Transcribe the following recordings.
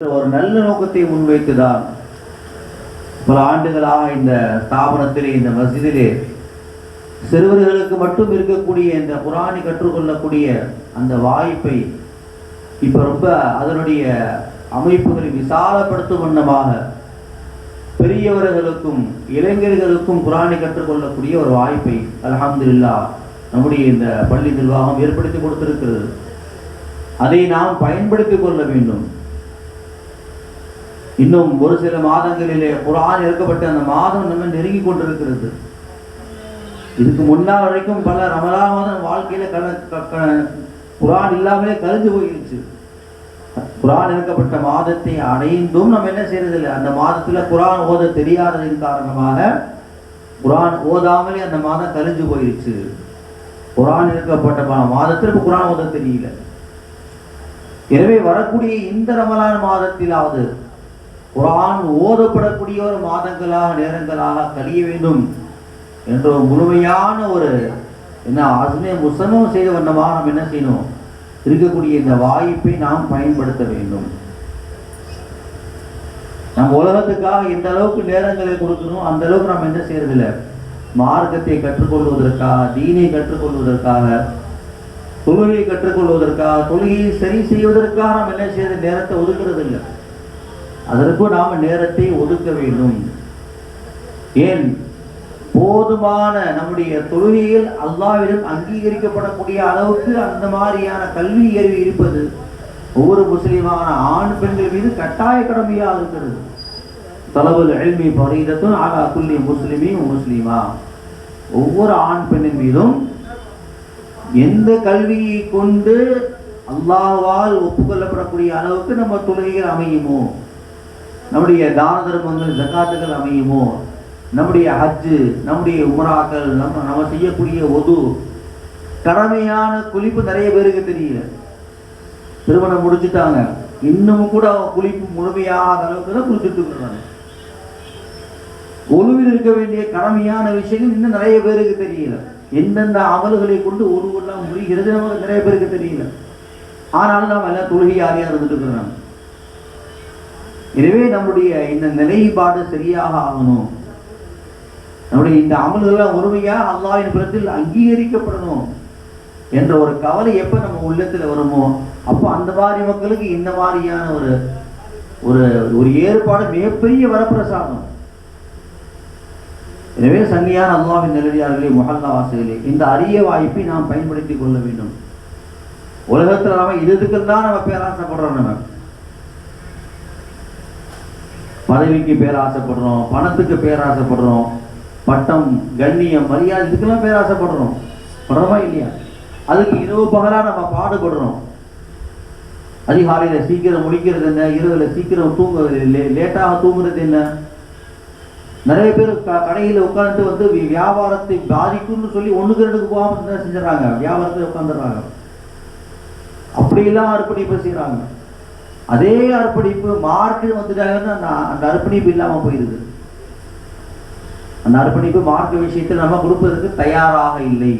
ஒரு நல்ல நோக்கத்தை முன்வைத்துதான் பல ஆண்டுகளாக இந்த ஸ்தாபனத்திலே இந்த மசிதிலே சிறுவர்களுக்கு மட்டும் இருக்கக்கூடிய இந்த புராணி கற்றுக்கொள்ளக்கூடிய அந்த வாய்ப்பை இப்ப ரொம்ப அதனுடைய அமைப்புகளை விசாலப்படுத்தும் வண்ணமாக பெரியவர்களுக்கும் இளைஞர்களுக்கும் குரானை கற்றுக்கொள்ளக்கூடிய ஒரு வாய்ப்பை அல்ஹம்துலில்லாஹ் நம்முடைய இந்த பள்ளி நிர்வாகம் ஏற்படுத்தி கொடுத்திருக்கிறது. அதை நாம் பயன்படுத்திக் கொள்ள வேண்டும். இன்னும் ஒரு சில மாதங்களிலே குரான் இறக்கப்பட்ட அந்த மாதம் நம்ம நெருங்கி கொண்டிருக்கிறது. இதுக்கு முன்னால் வரைக்கும் பல ரமலா மாதம் வாழ்க்கையில கல குரான் இல்லாமலே கழிஞ்சு போயிருச்சு. குரான் இருக்கப்பட்ட மாதத்தை அடைந்தும் நம்ம என்ன செய்யறதில்லை. அந்த மாதத்துல குரான் ஓத தெரியாததின் காரணமாக குரான் ஓதாமலே அந்த மாதம் கழிஞ்சு போயிருச்சு. குரான் இருக்கப்பட்ட மாதத்தில் இப்போ குரான் ஓத தெரியல. எனவே வரக்கூடிய இந்த ரமலான் மாதத்திலாவது குரான் ஓதப்படக்கூடிய ஒரு மாதங்களாக நேரங்களாக கழிய வேண்டும் என்ற ஒரு முழுமையான ஒரு என்ன அதுமே முசமம் செய்த வண்ணமாக நாம் என்ன செய்யணும்? இருக்கக்கூடிய இந்த வாய்ப்பை நாம் பயன்படுத்த வேண்டும். நம்ம உலகத்துக்காக எந்த அளவுக்கு நேரங்களை கொடுக்கணும் அந்த அளவுக்கு நாம் என்ன செய்யறதில்ல? மார்க்கத்தை கற்றுக்கொள்வதற்காக தீனை கற்றுக்கொள்வதற்காக தொழுகையை கற்றுக்கொள்வதற்காக தொழுகையை சரி செய்வதற்காக நாம் என்ன செய்யறது? நேரத்தை ஒதுக்கிறது இல்லை அதற்கும் நாம் நேரத்தை ஒதுக்க வேண்டும். ஏன்? போதுமான நம்முடைய தொழுகையில் அல்லாவிடம் அங்கீகரிக்கப்படக்கூடிய அளவுக்கு அந்த மாதிரியான கல்வி அறிவு இருப்பது ஒவ்வொரு முஸ்லீமான ஆண் பெண்கள் மீது கட்டாய கடமையாக இருக்கிறது. தலபுல் எல்மி பரீதத்தும் ஆலா குல்லி முஸ்லிமி முஸ்லீமா. ஒவ்வொரு ஆண் பெண்ணின் மீதும் எந்த கல்வியை கொண்டு அல்லாவால் ஒப்புக்கொள்ளப்படக்கூடிய அளவுக்கு நம்ம தொழுகையில் அமையுமோ? நம்முடைய தான தர்மங்கள் ஜக்காத்துகள் அமையுமோ? நம்முடைய ஹஜ்ஜு நம்முடைய உமராக்கள் நம்ம நம்ம செய்யக்கூடிய ஒது. கடமையான குளிப்பு நிறைய பேருக்கு தெரியல. திருமணம் முடிச்சுட்டாங்க. இன்னமும் கூட அவங்க குளிப்பு முழுமையாத அளவுக்கு தான் குளிச்சுட்டு இருக்கிறாங்க ஒழுவில் இருக்க வேண்டிய கடமையான விஷயங்கள் இன்னும் நிறைய பேருக்கு தெரியல. எந்தெந்த அமல்களை கொண்டு ஒழுவெல்லாம் முடிகிறது நமக்கு நிறைய பேருக்கு தெரியல. ஆனாலும் நாம் எல்லாம் தொழுகையாரியாக இருந்துட்டு இருக்கிறாங்க எனவே நம்முடைய இந்த நிலைப்பாடு சரியாக ஆகணும். நம்முடைய இந்த அமல்கள்லாம் முழுமையா அல்லாவின் புறத்தில் அங்கீகரிக்கப்படணும் என்ற ஒரு கவலை எப்போ நம்ம உள்ளத்தில் வருமோ அப்போ அந்த மாதிரி மக்களுக்கு இந்த மாதிரியான ஒரு ஒரு ஒரு ஏற்பாடு மிகப்பெரிய வரப்பிரசாதம். எனவே சங்கியான அல்லாவின் நிலடியார்களே முகல்லா வாசிகளே இந்த அரிய வாய்ப்பை நாம் பயன்படுத்திக் கொள்ள வேண்டும். உலகத்தில் நம்ம இதுக்கு தான் நம்ம பேராசைப்படுறோம் நம்ம. பதவிக்கு பேராசைப்படுறோம் பணத்துக்கு பேராசைப்படுறோம் பட்டம் கண்ணியம் மரியாதை இதுக்கெல்லாம் பேராசைப்படுறோம் படுறோமா இல்லையா? அதுக்கு இரவு பகலாக நம்ம பாடுபடுறோம். அதிகாலையில் சீக்கிரம் முடிக்கிறது என்ன? இரவில் சீக்கிரம் தூங்குறது இல்லை லேட்டாக தூங்குறது என்ன? நிறைய பேர் க- கடையில் உட்காந்துட்டு வந்து வியாபாரத்தை பாதிக்கும்னு சொல்லி ஒன்றுக்கு ரெண்டுக்கு போகாமல் என்ன செஞ்சுறாங்க வியாபாரத்தில் உட்காந்துடுறாங்க அப்படியெல்லாம் அர்ப்பணிப்பு செய்கிறாங்க அதே அர்ப்பணிப்பு மார்க்கு வந்துட்டாங்கன்னா அந்த- அந்த அர்ப்பணிப்பு இல்லாமல் போயிருது. அந்த அர்ப்பணிப்பு மார்க்க விஷயத்தில் நம்ம கொடுப்பதற்கு தயாராக இல்லை.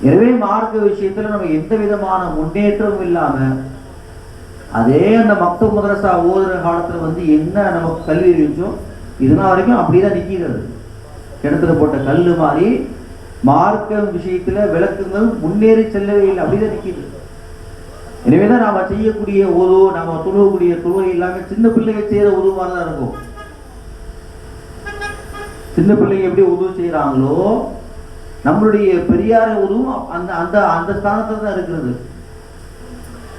எனவே மார்க்க விஷயத்தில் நம்ம எந்த விதமான முன்னேற்றமும் இல்லாமல் அதே அந்த மக்த மதரசா ஓதுற காலத்தில் வந்து என்ன நமக்கு கல்வி இருந்துச்சோ இதனால் வரைக்கும் அப்படிதான் நிற்கிறது கிணத்துல போட்ட கல் மாதிரி மார்க்க விஷயத்தில் விளக்குங்கள் முன்னேறி செல்லவே இல்லை அப்படிதான் எனவே எனவேதான் நாம செய்யக்கூடிய உதவு நாம தொழுகக்கூடிய தொழுகை இல்லாம சின்ன பிள்ளைங்க செய்யற உதவு தான் இருக்கும். சின்ன பிள்ளைங்க எப்படி உதவு செய்யறாங்களோ நம்மளுடைய பெரியார உதவும் அந்த அந்த அந்த ஸ்தானத்துல தான் இருக்கிறது.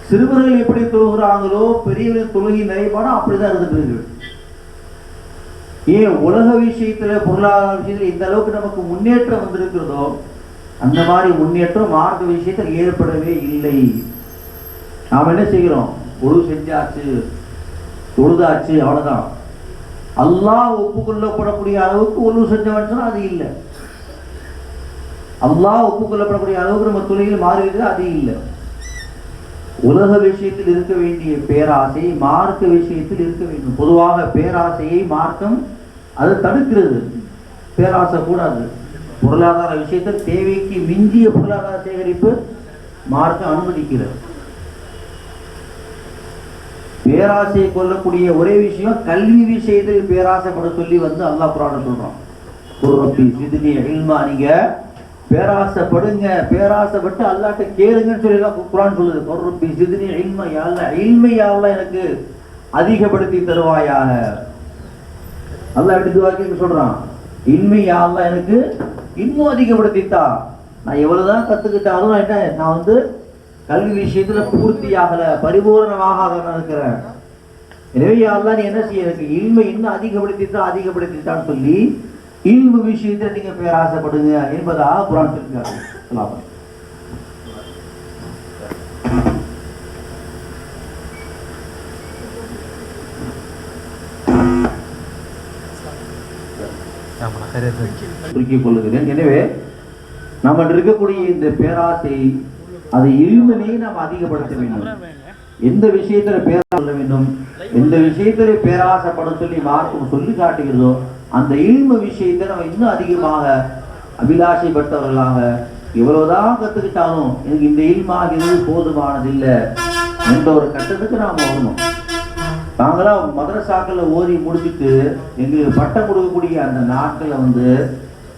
சிறுவர்கள் எப்படி தொழுகிறாங்களோ பெரியவர்கள் தொழுகை நிறைபாடும் அப்படிதான் இருந்துட்டு ஏன் உலக விஷயத்துல பொருளாதார விஷயத்துல இந்த அளவுக்கு நமக்கு முன்னேற்றம் வந்திருக்கிறதோ அந்த மாதிரி முன்னேற்றம் மார்க்க விஷயத்தில் ஏற்படவே இல்லை. நாம் என்ன செய்கிறோம்? தொழு செஞ்சாச்சு. தொழுதாச்சு. அவ்வளவுதான். அல்லாஹ் ஒப்புக்கொள்ளப்படக்கூடிய அளவுக்கு உழவு செஞ்சவன் சொன்னா அது இல்லை. அல்லாஹ் ஒப்புக்கொள்ளப்படக்கூடிய அளவுக்கு நம்ம துணையில் மாறுகிறது அது இல்லை. உலக விஷயத்தில் இருக்க வேண்டிய பேராசை மார்க்க விஷயத்தில் இருக்க வேண்டும். பொதுவாக பேராசையை மார்க்கம் அது தடுக்கிறது. பேராசை கூடாது. பொருளாதார விஷயத்தில் தேவைக்கு மிஞ்சிய பொருளாதார சேகரிப்பு மார்க்கம் அனுமதிக்கிறது. பேராசையை கொல்லக்கூடிய ஒரே விஷயம் கல்வி விஷயத்தில் பேராசைப்பட சொல்லி வந்து அல்லாஹ் புராணம் சொல்றோம் குர்ரப்பி சிதுனி இல்மா நீங்க பேராசைப்படுங்க பேராசைப்பட்டு அல்லாட்ட கேளுங்கன்னு சொல்லி எல்லாம் குரான் சொல்லுது. குர்ரப்பி சிதினி இல்மா யாழ்ல இல்மை யாழ்ல எனக்கு அதிகப்படுத்தி தருவாயாக. அல்லா எப்படி துவாக்கி சொல்றான். இன்மை யாழ்ல எனக்கு இன்னும் அதிகப்படுத்தித்தா நான் எவ்வளவுதான் கத்துக்கிட்டாலும் என்ன நான் வந்து கல்வி விஷயத்துல பூர்த்தி ஆகல பரிபூர்ணமாக இருக்கிறேன். எனவே யாரெல்லாம் நீ என்ன செய்ய எனக்கு இல்மை இன்னும் அதிகப்படுத்தித்தான் அதிகப்படுத்தித்தான் சொல்லி இன்பு விஷயத்தை நீங்க பேராசைப்படுங்க என்பதாக குரான் சொல்லுங்க சுருக்கிக் கொள்ளுகிறேன் எனவே நம்ம இருக்கக்கூடிய இந்த பேராசை அதை இல்மினை நாம் அதிகப்படுத்த வேண்டும். எந்த விஷயத்துல பேரா சொல்ல வேண்டும் எந்த விஷயத்துல பேராசப்படும் சொல்லி மார்க்கம் சொல்லி காட்டுகிறதோ அந்த இல்ம விஷயத்தை நம்ம இன்னும் அதிகமாக அபிலாஷைப்பட்டவர்களாக எவ்வளவுதான் கத்துக்கிட்டாலும் எனக்கு இந்த இல்மாகிறது போதுமானதில்லை என்ற ஒரு கட்டத்துக்கு நாம வரணும் நாங்களாம் மதரசாக்களில் ஓதி முடிச்சுட்டு எங்களுக்கு பட்டம் கொடுக்கக்கூடிய அந்த நாட்களில் வந்து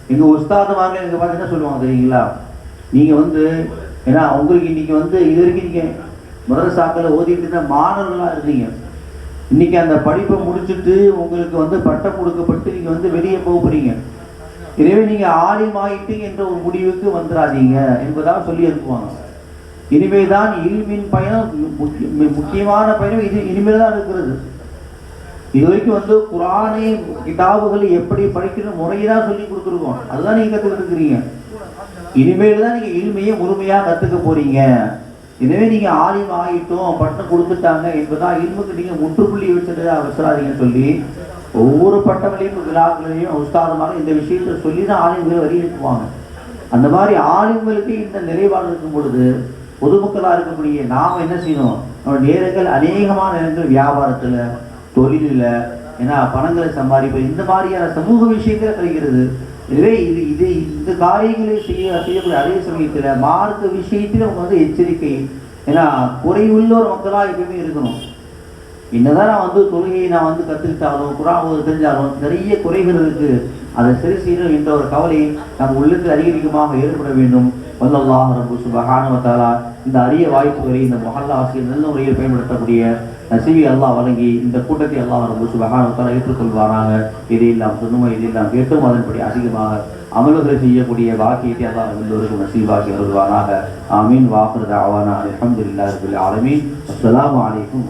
எங்க உஸ்தாதமாக எனக்கு பார்த்து என்ன சொல்லுவாங்க தெரியுங்களா? நீங்க வந்து ஏன்னா உங்களுக்கு இன்னைக்கு வந்து இது வரைக்கும் நீங்கள் முதல் சாக்கில் ஓதிட்டு இருந்த மாணவர்களாக இருந்தீங்க. இன்னைக்கு அந்த படிப்பை முடிச்சுட்டு உங்களுக்கு வந்து பட்டம் கொடுக்கப்பட்டு நீங்கள் வந்து வெளியே போக போகிறீங்க எனவே நீங்கள் ஆலிமாயிட்டு என்ற ஒரு முடிவுக்கு வந்துடாதீங்க என்பதாக சொல்லி அனுப்புவாங்க. இனிமேதான் இல்மின் பயணம் முக்கிய- முக்கியமான பயணம் இது இனிமேல் தான் இருக்கிறது. இது வரைக்கும் வந்து குரானை கிதாபுகள் எப்படி படிக்கிற முறையாக சொல்லி கொடுத்துருக்கோம். அதுதான் நீங்கள் கற்றுக்கிட்டு இருக்கிறீங்க. இனிமேல் தான் நீங்கள் இனிமையை முழுமையாக கற்றுக்க போகிறீங்க எனவே நீங்கள் ஆலிம் ஆகிட்டோம் பட்டம் கொடுத்துட்டாங்க என்பதால் இல்முக்கு நீங்கள் முற்றுப்புள்ளி வச்சுட்டு அவசராதீங்கன்னு சொல்லி ஒவ்வொரு பட்டங்களையும் விழாக்களையும் உஸ்தாதமாக இந்த விஷயத்தை சொல்லி தான் ஆலிம்களை வரி அந்த மாதிரி ஆலிம்களுக்கு இந்த நிறைவாக இருக்கும் பொழுது பொதுமக்களாக இருக்கக்கூடிய நாம் என்ன செய்யணும்? நம்ம நேரங்கள் அநேகமான நேரங்கள் வியாபாரத்தில் தொழிலில் ஏன்னா பணங்களை சம்பாதிப்பது இந்த மாதிரியான சமூக விஷயங்கள் கிடைக்கிறது எனவே இது இது இந்த காரியங்களை செய்ய செய்யக்கூடிய அதே சமயத்தில் மார்க்க விஷயத்தில் அவங்க வந்து எச்சரிக்கை. ஏன்னா குறைவுள்ளோர் மக்களாக எப்பயுமே இருக்கணும். என்னதான் நான் வந்து தொழுகையை நான் வந்து கற்றுக்கிட்டாலும் குரான் தெரிஞ்சாலும் நிறைய குறைகள் இருக்குது அதை சரி செய்யணும் என்ற ஒரு கவலை நம் உள்ளத்தில் அதிகரிக்கமாக ஏற்பட வேண்டும். வல்லல்லாஹ் ரப்பு சுபஹானஹு இந்த அரிய வாய்ப்புகளை இந்த மஹல்லா ஆசிரியர் நல்ல முறையில் பயன்படுத்தக்கூடிய நசீவி அல்லாஹ் வழங்கி இந்த கூட்டத்தை அல்லாஹ் ரொம்ப சுபஹானஹு ஏற்றுக்கொள்வாராங்க இதையெல்லாம் சொன்னமோ இதையெல்லாம் கேட்டும் அதன்படி அதிகமாக அமல்களை செய்யக்கூடிய வாக்கியத்தை அல்லாஹ் எல்லோருக்கும் நசீபாக்கி வருவானாக ஆமீன். வாக்குறது தாவானா. அலமதுல்லா ரபில் ஆலமீன். அஸ்ஸலாமு அலைக்கும்